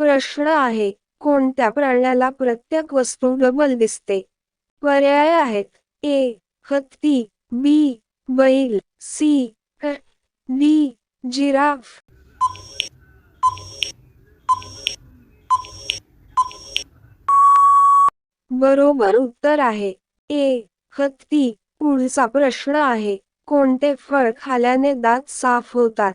प्रश्न आहे कोणत्या प्राण्याला प्रत्येक वस्तू डबल दिसते? पर्याय आहेत ए हत्ती बी बैल सी डी जिराफ. बरोबर उत्तर आहे ए हत्ती. पुढचा प्रश्न आहे कोणते फळ खाल्याने दात साफ होतात?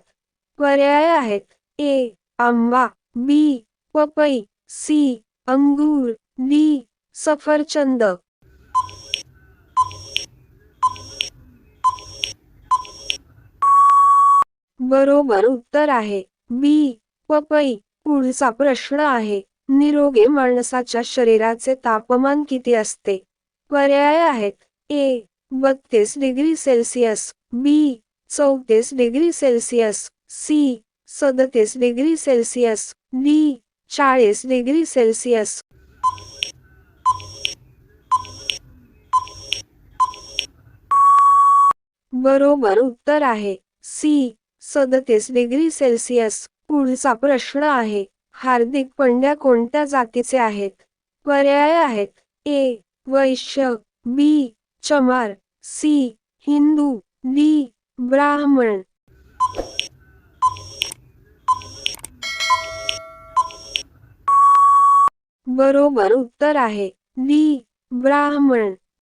पर्याय आहेत ए आंबा बी पपई सी अंगूर डी सफरचंद. बरोबर उत्तर आहे. बी पपई. पुढचा प्रश्न आहे. निरोगी माणसाच्या शरीराचे तापमान किती असते? पर्याय आहेत. ए बत्तीस डिग्री सेल्सिअस. बी चौतीस डिग्री सेल्सिअस. सी सदतीस डिग्री सेल्सिअस. डी चाळीस डिग्री सेल्सिअस. बरोबर उत्तर आहे. सी सदतीस डिग्री सेल्सिअस. पुढचा प्रश्न आहे. हार्दिक पंड्या कोणत्या जातीचे आहेत? पर्याय आहेत. ए वैश्य. बी चमार. सी हिंदू. डी ब्राह्मण. बरोबर उत्तर आहे. डी ब्राह्मण.